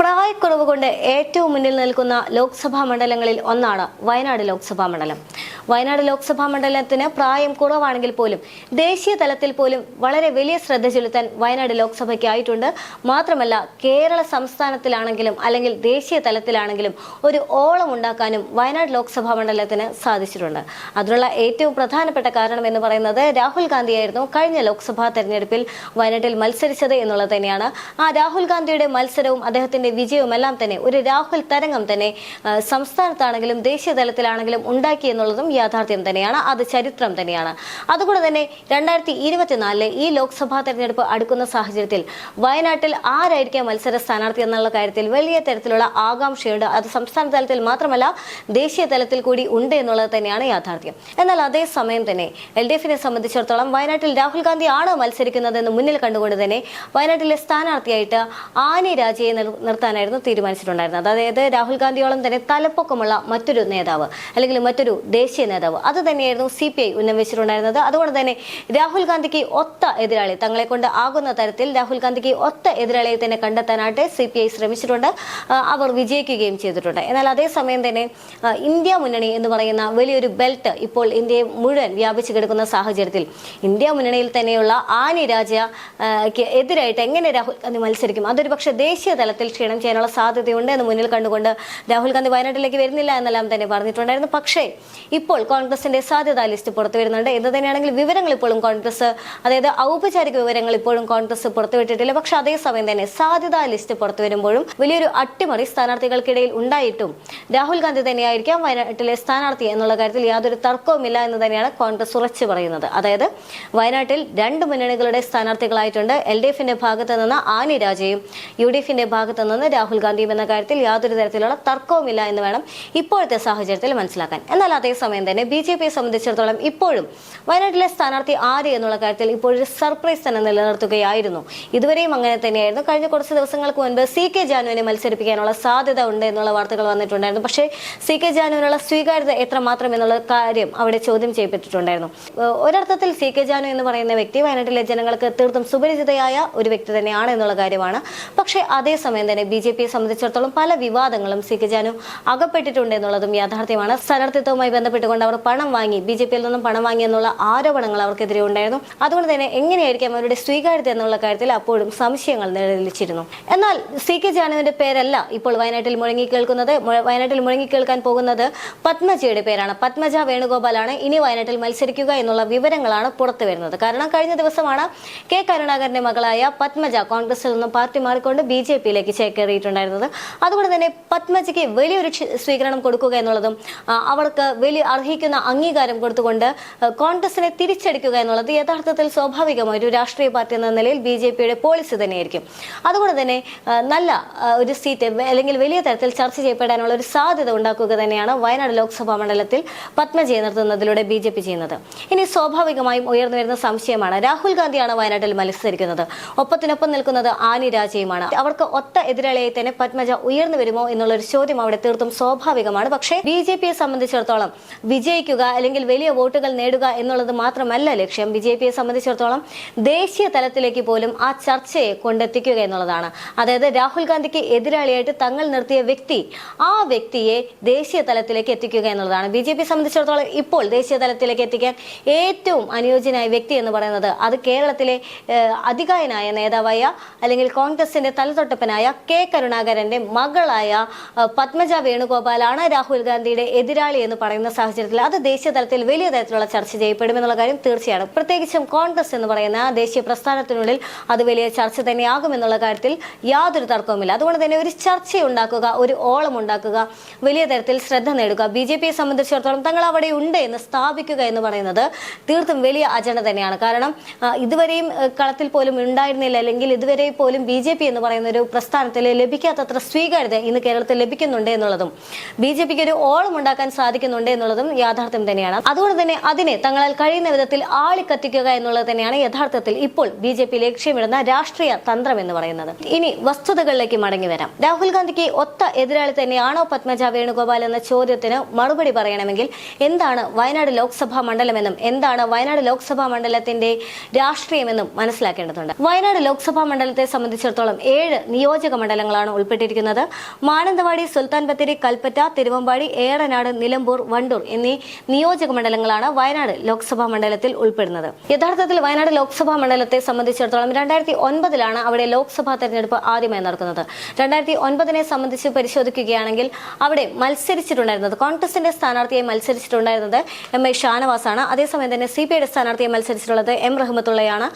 പ്രായക്കുറവ് കൊണ്ട് ഏറ്റവും മുന്നിൽ നിൽക്കുന്ന ലോക്സഭാ മണ്ഡലങ്ങളിൽ ഒന്നാണ് വയനാട് ലോക്സഭാ മണ്ഡലം. വയനാട് ലോക്സഭാ മണ്ഡലത്തിന് പ്രായം കുറവാണെങ്കിൽ പോലും ദേശീയ തലത്തിൽ പോലും വളരെ വലിയ ശ്രദ്ധ ചെലുത്താൻ വയനാട് ലോക്സഭയ്ക്ക് ആയിട്ടുണ്ട് മാത്രമല്ല കേരള സംസ്ഥാനത്തിലാണെങ്കിലും അല്ലെങ്കിൽ ദേശീയ തലത്തിലാണെങ്കിലും ഒരു ഓളം ഉണ്ടാക്കാനും വയനാട് ലോക്സഭാ മണ്ഡലത്തിന് സാധിച്ചിട്ടുണ്ട്. അതിനുള്ള ഏറ്റവും പ്രധാനപ്പെട്ട കാരണം എന്ന് പറയുന്നത് രാഹുൽ ഗാന്ധിയായിരുന്നു കഴിഞ്ഞ ലോക്സഭാ തെരഞ്ഞെടുപ്പിൽ വയനാട്ടിൽ മത്സരിച്ചത് എന്നുള്ളത് തന്നെയാണ്. ആ രാഹുൽ ഗാന്ധിയുടെ മത്സരവും അദ്ദേഹത്തിന്റെ വിജയവും എല്ലാം തന്നെ ഒരു രാഹുൽ തരംഗം തന്നെ സംസ്ഥാനത്താണെങ്കിലും ദേശീയ തലത്തിലാണെങ്കിലും ഉണ്ടാക്കി എന്നുള്ളതും യാഥാർത്ഥ്യം തന്നെയാണ് അത് ചരിത്രം തന്നെയാണ്. അതുകൊണ്ട് തന്നെ രണ്ടായിരത്തി ഇരുപത്തിനാലിലെ ഈ ലോക്സഭാ തെരഞ്ഞെടുപ്പ് അടുക്കുന്ന സാഹചര്യത്തിൽ വയനാട്ടിൽ ആരായിരിക്കാം മത്സര സ്ഥാനാർത്ഥി എന്നുള്ള കാര്യത്തിൽ വലിയ തരത്തിലുള്ള ആകാംക്ഷയുണ്ട്. അത് സംസ്ഥാന തലത്തിൽ മാത്രമല്ല ദേശീയ തലത്തിൽ കൂടി ഉണ്ട് എന്നുള്ളത് തന്നെയാണ് യാഥാർത്ഥ്യം. എന്നാൽ അതേസമയം തന്നെ എൽ ഡി എഫിനെ സംബന്ധിച്ചിടത്തോളം വയനാട്ടിൽ രാഹുൽ ഗാന്ധി ആണ് മത്സരിക്കുന്നതെന്ന് മുന്നിൽ കണ്ടുകൊണ്ട് തന്നെ വയനാട്ടിലെ സ്ഥാനാർത്ഥിയായിട്ട് ആനി രാജയെ നിർ- നിർത്താനായിരുന്നു തീരുമാനിച്ചിട്ടുണ്ടായിരുന്നത്. അതായത് രാഹുൽ ഗാന്ധിയോളം തന്നെ തലപ്പൊക്കമുള്ള മറ്റൊരു നേതാവ് അല്ലെങ്കിൽ മറ്റൊരു ദേശീയ നേതാവ്. അത് തന്നെയായിരുന്നു സി പി ഐ ഉന്നമിച്ചിട്ടുണ്ടായിരുന്നത് അതുകൊണ്ട് തന്നെ രാഹുൽ ഗാന്ധിക്ക് ഒത്ത എതിരാളി തങ്ങളെ കൊണ്ട് ആകുന്ന തരത്തിൽ രാഹുൽ ഗാന്ധിക്ക് ഒത്ത എതിരാളിയെ തന്നെ കണ്ടെത്താനായിട്ട് സി പി ഐ ശ്രമിച്ചിട്ടുണ്ട്. അവർ വിജയിക്കുകയും ചെയ്തിട്ടുണ്ട്. എന്നാൽ അതേസമയം തന്നെ ഇന്ത്യ മുന്നണി എന്ന് പറയുന്ന വലിയൊരു ബെൽറ്റ് ഇപ്പോൾ ഇന്ത്യയെ മുഴുവൻ വ്യാപിച്ചു കിടക്കുന്ന സാഹചര്യത്തിൽ ഇന്ത്യ മുന്നണിയിൽ തന്നെയുള്ള ആനി രാജ എതിരായിട്ട് എങ്ങനെ രാഹുൽ ഗാന്ധി മത്സരിക്കും? അതൊരു പക്ഷേ ദേശീയ തലത്തിൽ ക്ഷീണം ചെയ്യാനുള്ള സാധ്യതയുണ്ട് എന്ന് മുന്നിൽ കണ്ടുകൊണ്ട് രാഹുൽ ഗാന്ധി വയനാട്ടിലേക്ക് വരുന്നില്ല എന്നെല്ലാം തന്നെ പറഞ്ഞിട്ടുണ്ടായിരുന്നു. പക്ഷേ ഇപ്പോൾ കോൺഗ്രസിന്റെ സാധ്യതാ ലിസ്റ്റ് പുറത്തു വരുന്നുണ്ട്. എന്ത് തന്നെയാണെങ്കിൽ വിവരങ്ങൾ ഇപ്പോഴും കോൺഗ്രസ് അതായത് ഔപചാരിക വിവരങ്ങൾ ഇപ്പോഴും കോൺഗ്രസ് പുറത്തുവിട്ടിട്ടില്ല. പക്ഷെ അതേസമയം തന്നെ സാധ്യതാ ലിസ്റ്റ് പുറത്തു വരുമ്പോഴും വലിയൊരു അട്ടിമറി സ്ഥാനാർത്ഥികൾക്കിടയിൽ ഉണ്ടായിട്ടും രാഹുൽ ഗാന്ധി തന്നെയായിരിക്കാം വയനാട്ടിലെ സ്ഥാനാർത്ഥി എന്നുള്ള കാര്യത്തിൽ യാതൊരു തർക്കവുമില്ല എന്ന് തന്നെയാണ് കോൺഗ്രസ് ഉറച്ചു പറയുന്നത്. അതായത് വയനാട്ടിൽ രണ്ട് മുന്നണികളുടെ സ്ഥാനാർത്ഥികളായിട്ടുണ്ട്. എൽ ഡി എഫിന്റെ ഭാഗത്ത് നിന്ന് ആനി രാജയും യു ഡി എഫിന്റെ ഭാഗത്ത് നിന്ന് രാഹുൽ ഗാന്ധിയും എന്ന കാര്യത്തിൽ യാതൊരു തരത്തിലുള്ള തർക്കവുമില്ല എന്ന് വേണം ഇപ്പോഴത്തെ സാഹചര്യത്തിൽ മനസ്സിലാക്കാൻ. എന്നാൽ അതേസമയം തന്നെ ബി ജെ പിയെ സംബന്ധിച്ചിടത്തോളം ഇപ്പോഴും വയനാട്ടിലെ സ്ഥാനാർത്ഥി ആര് എന്നുള്ള കാര്യത്തിൽ ഇപ്പോഴൊരു സർപ്രൈസ് തന്നെ നിലനിർത്തുകയായിരുന്നു. ഇതുവരെയും അങ്ങനെ തന്നെയായിരുന്നു. കഴിഞ്ഞ കുറച്ച് ദിവസങ്ങൾക്ക് മുൻപ് സി കെ ജാനുവിനെ മത്സരിപ്പിക്കാനുള്ള സാധ്യത ഉണ്ട് എന്നുള്ള വാർത്തകൾ വന്നിട്ടുണ്ടായിരുന്നു. പക്ഷേ സി കെ ജാനുവിനുള്ള സ്വീകാര്യത എത്രമാത്രം എന്നുള്ള കാര്യം അവിടെ ചോദ്യം ചെയ്യപ്പെട്ടിട്ടുണ്ടായിരുന്നു. ഒരർത്ഥത്തിൽ സി കെ ജാനു എന്ന് പറയുന്ന വ്യക്തി വയനാട്ടിലെ ജനങ്ങൾക്ക് തീർത്തും സുപരിചിതയായ ഒരു വ്യക്തി തന്നെയാണ് എന്നുള്ള കാര്യമാണ്. പക്ഷേ അതേസമയം തന്നെ ബി ജെ പിയെ സംബന്ധിച്ചിടത്തോളം പല വിവാദങ്ങളും സി കെ ജാനു അകപ്പെട്ടിട്ടുണ്ട് എന്നുള്ളതും യാഥാർത്ഥ്യമാണ്. സ്ഥാനാർത്ഥിത്വവുമായി ബന്ധപ്പെട്ടുകൊണ്ട് അവർ പണം വാങ്ങി ബി ജെ പിയിൽ നിന്നും പണം വാങ്ങി എന്നുള്ള ആരോപണങ്ങൾ അവർക്കെതിരെ ഉണ്ടായിരുന്നു. അതുകൊണ്ട് തന്നെ എങ്ങനെയായിരിക്കാം അവരുടെ സ്വീകാര്യത എന്നുള്ള കാര്യത്തിൽ അപ്പോഴും സംശയങ്ങൾ നിലനിൽച്ചിരുന്നു. എന്നാൽ സി കെ ജാനുവിന്റെ പേരല്ല. ഇപ്പോൾ വയനാട്ടിൽ മുഴങ്ങി കേൾക്കുന്നത് വയനാട്ടിൽ മുഴങ്ങി കേൾക്കാൻ പോകുന്നത് പത്മജയുടെ പേരാണ്. പത്മജ വേണുഗോപാലാണ്. ഇനി വയനാട്ടിൽ മത്സരിക്കുക എന്നുള്ള വിവരങ്ങളാണ് പുറത്തു വരുന്നത്. കാരണം കഴിഞ്ഞ ദിവസമാണ് കെ കരുണാകരന്റെ മകളായ പത്മജ കോൺഗ്രസിൽ നിന്നും പാർട്ടി മാറിക്കൊണ്ട് ബി ജെ പിയിലേക്ക് ചേക്കേറിയിട്ടുണ്ടായിരുന്നത്. അതുകൊണ്ട് തന്നെ പത്മജയ്ക്ക് വലിയൊരു സ്വീകരണം കൊടുക്കുക എന്നുള്ളതും അവർക്ക് വലിയ അർഹിക്കുന്ന അംഗീകാരം കൊടുത്തുകൊണ്ട് കോൺഗ്രസിനെ തിരിച്ചടിക്കുക എന്നുള്ളത് യഥാർത്ഥത്തിൽ സ്വാഭാവികമായ ഒരു രാഷ്ട്രീയ പാർട്ടി എന്ന നിലയിൽ ബി ജെ പിയുടെ പോളിസി തന്നെയായിരിക്കും. അതുകൊണ്ട് തന്നെ നല്ല ഒരു സീറ്റ് അല്ലെങ്കിൽ വലിയ തരത്തിൽ ചർച്ച ചെയ്യപ്പെടാനുള്ള ഒരു സാധ്യത ഉണ്ടാക്കുക തന്നെയാണ് വയനാട് ലോക്സഭാ മണ്ഡലത്തിൽ പത്മജയെ നിർത്തുന്നതിലൂടെ ബി ജെ പി ചെയ്യുന്നത്. ഇനി സ്വാഭാവികമായും ഉയർന്നു വരുന്ന സംശയമാണ് രാഹുൽ ഗാന്ധിയാണ് വയനാട്ടിൽ മത്സരിക്കുന്നത്. ഒപ്പത്തിനൊപ്പം നിൽക്കുന്നത് ആനി രാജയുമാണ്. അവർക്ക് ഒത്ത എതിരാളിയായി തന്നെ പത്മജ ഉയർന്നു വരുമോ എന്നുള്ള ഒരു ചോദ്യം അവിടെ തീർത്തും സ്വാഭാവികമാണ്. പക്ഷേ ബി ജെ പിയെ സംബന്ധിച്ചിടത്തോളം വിജയിക്കുക അല്ലെങ്കിൽ വലിയ വോട്ടുകൾ നേടുക എന്നുള്ളത് മാത്രമല്ല ലക്ഷ്യം. ബി ജെ പിയെ സംബന്ധിച്ചിടത്തോളം ദേശീയ തലത്തിലേക്ക് പോലും ആ ചർച്ചയെ കൊണ്ടെത്തിക്കുക എന്നുള്ളതാണ്. അതായത് രാഹുൽ ഗാന്ധിക്ക് എതിരാളിയായിട്ട് തങ്ങൾ നിർത്തിയ വ്യക്തി ആ വ്യക്തിയെ ദേശീയ തലത്തിലേക്ക് എത്തിക്കുക എന്നുള്ളതാണ്. ബി ജെ പി സംബന്ധിച്ചിടത്തോളം ഇപ്പോൾ ദേശീയ തലത്തിലേക്ക് എത്തിക്കാൻ ഏറ്റവും അനുയോജ്യനായ വ്യക്തി എന്ന് പറയുന്നത് അത് കേരളത്തിലെ അധികായനായ നേതാവായ അല്ലെങ്കിൽ കോൺഗ്രസിന്റെ തലതൊട്ടപ്പനായ കെ കരുണാകരന്റെ മകളായ പത്മജ വേണുഗോപാലാണ് രാഹുൽ ഗാന്ധിയുടെ എതിരാളി എന്ന് പറയുന്ന സാഹചര്യത്തിൽ അത് ദേശീയ തലത്തിൽ വലിയ തരത്തിലുള്ള ചർച്ച ചെയ്യപ്പെടുമെന്നുള്ള കാര്യം തീർച്ചയാണ് പ്രത്യേകിച്ചും കോൺഗ്രസ് എന്ന് പറയുന്ന ദേശീയ പ്രസ്ഥാനത്തിനുള്ളിൽ അത് വലിയ ചർച്ച തന്നെയാകുമെന്നുള്ള കാര്യത്തിൽ യാതൊരു തർക്കവുമില്ല. അതുകൊണ്ട് തന്നെ ഒരു ചർച്ച ഉണ്ടാക്കുക ഒരു ഓളം ഉണ്ടാക്കുക വലിയ തരത്തിൽ ശ്രദ്ധ നേടുക ബി ജെ പിയെ സംബന്ധിച്ചിടത്തോളം തങ്ങൾ അവിടെ ഉണ്ട് എന്ന് സ്ഥാപിക്കുക എന്ന് പറയുന്നത് തീർത്തും വലിയ അജണ്ട തന്നെയാണ്. കാരണം ഇതുവരെയും കളത്തിൽ പോലും ഉണ്ടായിരുന്നില്ല അല്ലെങ്കിൽ ഇതുവരെ പോലും ബി ജെ പി എന്ന് പറയുന്ന ഒരു പ്രസ്ഥാനത്തിൽ ലഭിക്കാത്തത്ര സ്വീകാര്യത ഇന്ന് കേരളത്തിൽ ലഭിക്കുന്നുണ്ട് എന്നുള്ളതും ബി ജെ പിക്ക് ഒരു ഓളം ഉണ്ടാക്കാൻ സാധിക്കുന്നുണ്ട് എന്നുള്ളതും എന്നുള്ളതും യാഥാർത്ഥ്യം തന്നെയാണ്. അതുകൊണ്ട് തന്നെ അതിനെ തങ്ങളാൽ കഴിയുന്ന വിധത്തിൽ ആളിക്കത്തിക്കുക എന്നുള്ളത് തന്നെയാണ് യഥാർത്ഥത്തിൽ ഇപ്പോൾ ബി ജെ പി ലക്ഷ്യമിടുന്ന രാഷ്ട്രീയ തന്ത്രം എന്ന് പറയുന്നത്. ഇനി വസ്തുതകളിലേക്ക് മടങ്ങി വരാം. രാഹുൽ ഗാന്ധിക്ക് ഒത്ത എതിരാളി തന്നെയാണോ പത്മജ വേണുഗോപാൽ എന്ന ചോദ്യത്തിന് മറുപടി പറയണമെങ്കിൽ എന്താണ് വയനാട് ലോക്സഭാ മണ്ഡലമെന്നും എന്താണ് വയനാട് ലോക്സഭാ മണ്ഡലത്തിന്റെ രാഷ്ട്രീയമെന്നും മനസ്സിലാക്കേണ്ടതുണ്ട്. വയനാട് ലോക്സഭാ മണ്ഡലത്തെ സംബന്ധിച്ചിടത്തോളം ഏഴ് നിയോജക മണ്ഡലങ്ങളാണ് ഉൾപ്പെട്ടിരിക്കുന്നത്. മാനന്തവാടി സുൽത്താൻ ബത്തേരി കൽപ്പറ്റ തിരുവമ്പാടി ഏറനാട് നിലമ്പൂർ വണ്ടൂർ എന്നീ നിയോജക മണ്ഡലങ്ങളാണ് വയനാട് ലോക്സഭാ മണ്ഡലത്തിൽ ഉൾപ്പെടുന്നത്. യഥാർത്ഥത്തിൽ വയനാട് ലോക്സഭാ മണ്ഡലത്തെ സംബന്ധിച്ചിടത്തോളം രണ്ടായിരത്തി ഒൻപതിലാണ് അവിടെ ലോക്സഭാ തെരഞ്ഞെടുപ്പ് ആദ്യമായി നടക്കുന്നത്. രണ്ടായിരത്തി ഒൻപതിനെ സംബന്ധിച്ച് പരിശോധിക്കുകയാണെങ്കിൽ അവിടെ മത്സരിച്ചിട്ടുണ്ടായിരുന്നത് കോൺഗ്രസിന്റെ സ്ഥാനാർത്ഥിയായി മത്സരിച്ചിട്ടുണ്ടായിരുന്നത് എം ഐ ഷാനവാസാണ്. അതേസമയം തന്നെ സി പി ഐയുടെ സ്ഥാനാർത്ഥിയായി മത്സരിച്ചിട്ടുള്ളത് എം റഹ്മത്തുള്ളയാണ്.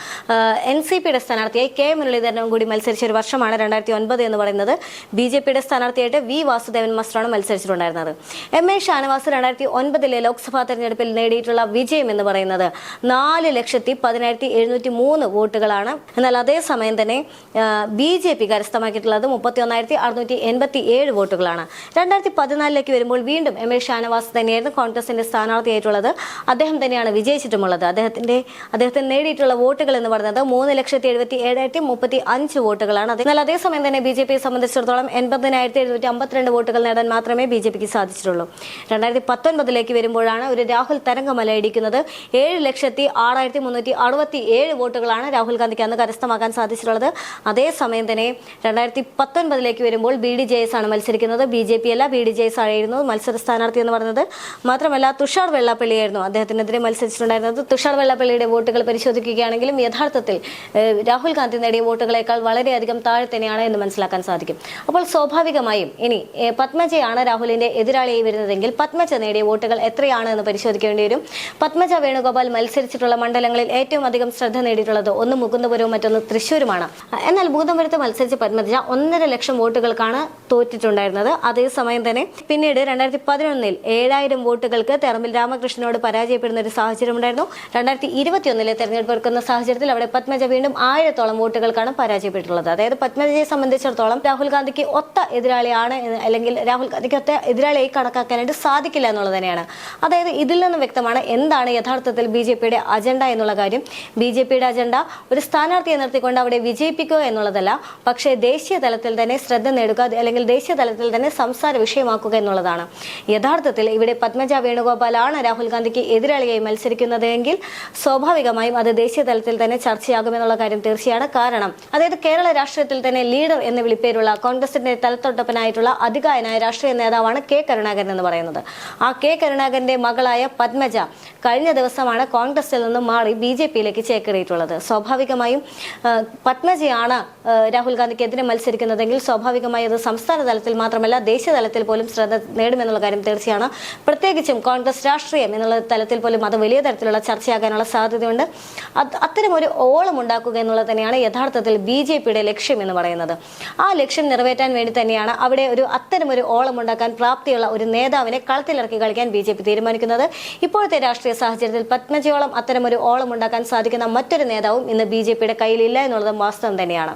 എൻ സി പിയുടെ സ്ഥാനാർത്ഥിയായി കെ മുരളീധരനും കൂടി മത്സരിച്ച ഒരു വർഷമാണ് രണ്ടായിരത്തി ഒൻപത് എന്ന് പറയുന്നത്. ബി ജെ പിയുടെ സ്ഥാനാർത്ഥിയായിട്ട് വി വാസുദേവൻ മസ്റ്ററാണ് മത്സരിച്ചിട്ടുണ്ടായിരുന്നത്. എം എ ഷാനവാസ് രണ്ടായിരത്തി ഒൻപതിലെ ലോക്സഭാ തെരഞ്ഞെടുപ്പിൽ നേടിയിട്ടുള്ള വിജയം എന്ന് പറയുന്നത് നാല് ലക്ഷത്തി പതിനായിരത്തി എഴുന്നൂറ്റി മൂന്ന് വോട്ടുകളാണ്. എന്നാൽ അതേസമയം തന്നെ ബി ജെ പി കരസ്ഥമാക്കിയിട്ടുള്ളത് മുപ്പത്തി ഒന്നായിരത്തി അറുന്നൂറ്റി എൺപത്തി ഏഴ് വോട്ടുകളാണ്. രണ്ടായിരത്തി പതിനാലിലേക്ക് വരുമ്പോൾ വീണ്ടും എം എ ഷാനവാസ് തന്നെയായിരുന്നു കോൺഗ്രസിന്റെ സ്ഥാനാർത്ഥിയായിട്ടുള്ളത്. അദ്ദേഹം തന്നെയാണ് വിജയിച്ചിട്ടുമുള്ളത്. അദ്ദേഹത്തിന്റെ അദ്ദേഹത്തിന് നേടിയിട്ടുള്ള വോട്ടുകൾ എന്ന് പറയുന്നത് മൂന്ന് ലക്ഷത്തി എഴുപത്തി ഏഴായിരത്തി മുപ്പത്തി അഞ്ച് വോട്ടുകളാണ്. എന്നാൽ അതേസമയം തന്നെ ബി ജെ പിയെ സംബന്ധിച്ചിടത്തോളം എൺപതിനായിരത്തി എഴുന്നൂറ്റി അമ്പത്തിരണ്ട് വോട്ടുകൾ നേടാൻ മാത്രമേ ബി ജെ പിക്ക് സാധിച്ചിട്ടുള്ളൂ. രണ്ടായിരത്തി പത്തൊൻപതിലേക്ക് വരുമ്പോഴാണ് ഒരു രാഹുൽ തരംഗമല ഇടിക്കുന്നത്. ഏഴ് ലക്ഷത്തി ആറായിരത്തി മുന്നൂറ്റി അറുപത്തി ഏഴ് വോട്ടുകളാണ് രാഹുൽ ഗാന്ധിക്ക് അന്ന് കരസ്ഥമാക്കാൻ സാധിച്ചിട്ടുള്ളത്. അതേസമയം തന്നെ രണ്ടായിരത്തി പത്തൊൻപതിലേക്ക് വരുമ്പോൾ ബി ഡി ജെ എസ് ആണ് മത്സരിക്കുന്നത്. ബി ജെ പി അല്ല ബി ഡി ജെ എസ് ആയിരുന്നു മത്സര സ്ഥാനാർത്ഥി എന്ന് പറഞ്ഞത്. മാത്രമല്ല തുഷാർ വെള്ളാപ്പള്ളിയായിരുന്നു അദ്ദേഹത്തിനെതിരെ മത്സരിച്ചിട്ടുണ്ടായിരുന്നത്. തുഷാർ വെള്ളാപ്പള്ളിയുടെ വോട്ടുകൾ പരിശോധിക്കുകയാണെങ്കിലും യഥാർത്ഥത്തിൽ രാഹുൽ ഗാന്ധി നേടിയ വോട്ടുകളേക്കാൾ വളരെയധികം താഴെ തന്നെയാണ് എന്ന് മനസ്സിലാക്കാൻ സാധിക്കും. അപ്പോൾ സ്വാഭാവികമായും ഇനി പത്മജയാണ് രാഹുലിന്റെ എതിരാളിയായി വരുന്നതെങ്കിൽ പത്മജ നേടിയ വോട്ടുകൾ എത്രയാണ് എന്ന് പരിശോധിക്കേണ്ടി വരും. പത്മജ വേണുഗോപാൽ മത്സരിച്ചിട്ടുള്ള മണ്ഡലങ്ങളിൽ ഏറ്റവും അധികം ശ്രദ്ധ നേടിയിട്ടുള്ളത് ഒന്ന് മുകുന്ദപുരവും മറ്റൊന്ന് തൃശ്ശൂരുമാണ്. എന്നാൽ മുകുന്ദപുരത്ത് മത്സരിച്ച പത്മജ ഒന്നര ലക്ഷം വോട്ടുകൾക്കാണ് തോറ്റിട്ടുണ്ടായിരുന്നത്. അതേസമയം തന്നെ പിന്നീട് രണ്ടായിരത്തി പതിനൊന്നിൽ ഏഴായിരം വോട്ടുകൾക്ക് തെറമ്പിൽ രാമകൃഷ്ണനോട് പരാജയപ്പെടുന്ന ഒരു സാഹചര്യം ഉണ്ടായിരുന്നു രണ്ടായിരത്തി ഇരുപത്തിയൊന്നിലെ തെരഞ്ഞെടുപ്പ് എടുക്കുന്ന സാഹചര്യത്തിൽ അവിടെ പത്മജ വീണ്ടും ആയിരത്തോളം വോട്ടുകൾക്കാണ് പരാജയപ്പെട്ടിട്ടുള്ളത്. അതായത് പത്മജയെ സംബന്ധിച്ചിടത്തോളം രാഹുൽ ഗാന്ധിക്ക് ഒത്ത എതിരാളിയാണ് അല്ലെങ്കിൽ രാഹുൽ ഗാന്ധിക്ക് ഒത്ത എതിരാളിയായി കണക്കാക്കാനായിട്ട് സാധിക്കില്ല എന്നുള്ളത് തന്നെയാണ് അതായത് ഇതിൽ നിന്നും വ്യക്തമാണ് എന്താണ് യഥാർത്ഥത്തിൽ ബി ജെ പിയുടെ അജണ്ട എന്നുള്ള കാര്യം. ബി ജെ പിയുടെ അജണ്ട ഒരു സ്ഥാനാർത്ഥിയെ നിർത്തിക്കൊണ്ട് അവിടെ വിജയിപ്പിക്കുക എന്നുള്ളതല്ല പക്ഷേ ദേശീയ തലത്തിൽ തന്നെ ശ്രദ്ധ നേടുക അല്ലെങ്കിൽ ദേശീയ തലത്തിൽ തന്നെ സംസാര വിഷയമാക്കുക എന്നുള്ളതാണ്. യഥാർത്ഥത്തിൽ ഇവിടെ പത്മജ വേണുഗോപാലാണ് രാഹുൽ ഗാന്ധിക്ക് എതിരാളിയായി മത്സരിക്കുന്നതെങ്കിൽ സ്വാഭാവികമായും അത് ദേശീയ തലത്തിൽ തന്നെ ചർച്ചയാകുമെന്നുള്ള കാര്യം തീർച്ചയാണ് കാരണം. അതായത് കേരള രാഷ്ട്രീയത്തിൽ തന്നെ ലീഡർ എന്ന് വിളിപ്പേരുള്ള കോൺഗ്രസിന്റെ തലത്തൊട്ടപ്പനായിട്ടുള്ള അധികായനായ രാഷ്ട്രീയ നേതാവാണ് കെ കരുണാകരൻ എന്ന് പറയുന്നത്. ആ കെ കരുണാകരന്റെ മകളായ പത്മജ കഴിഞ്ഞ ദിവസമാണ് കോൺഗ്രസിൽ നിന്നും മാറി ബി ജെ പിയിലേക്ക് ചേക്കേറിയിട്ടുള്ളത്. സ്വാഭാവികമായും പത്മജിയാണ് രാഹുൽ ഗാന്ധിക്കെതിരെ മത്സരിക്കുന്നതെങ്കിൽ സ്വാഭാവികമായി അത് സംസ്ഥാന തലത്തിൽ മാത്രമല്ല ദേശീയ തലത്തിൽ പോലും ശ്രദ്ധ നേടുമെന്നുള്ള കാര്യം തീർച്ചയാണ്. പ്രത്യേകിച്ചും കോൺഗ്രസ് രാഷ്ട്രീയം എന്നുള്ള തലത്തിൽ പോലും അത് വലിയ തരത്തിലുള്ള ചർച്ചയാകാനുള്ള സാധ്യതയുണ്ട്. അത് അത്തരം ഒരു ഓളം ഉണ്ടാക്കുക എന്നുള്ളത് തന്നെയാണ് യഥാർത്ഥത്തിൽ ബി ജെ പിയുടെ ലക്ഷ്യം എന്ന് പറയുന്നത്. ആ ലക്ഷ്യം നിറവേറ്റാൻ വേണ്ടി തന്നെയാണ് അവിടെ ഒരു അത്തരം ഒരു ഓളം ഉണ്ടാക്കാൻ പ്രാപ്തിയുള്ള ഒരു നേതാവിനെ കളത്തിലിറക്കി കളിക്കാൻ ബി ജെ പി തീരുമാനിക്കുന്നത്. ഇപ്പോഴത്തെ രാഷ്ട്രീയ സാഹചര്യത്തിൽ പത്മജിയോളം അത്തരമൊരു ഓളം ഉണ്ടാക്കാൻ സാധിക്കുന്ന മറ്റൊരു നേതാവും ഇന്ന് ബി കയ്യിലില്ല എന്നുള്ളതും വാസ്തവം തന്നെയാണ്.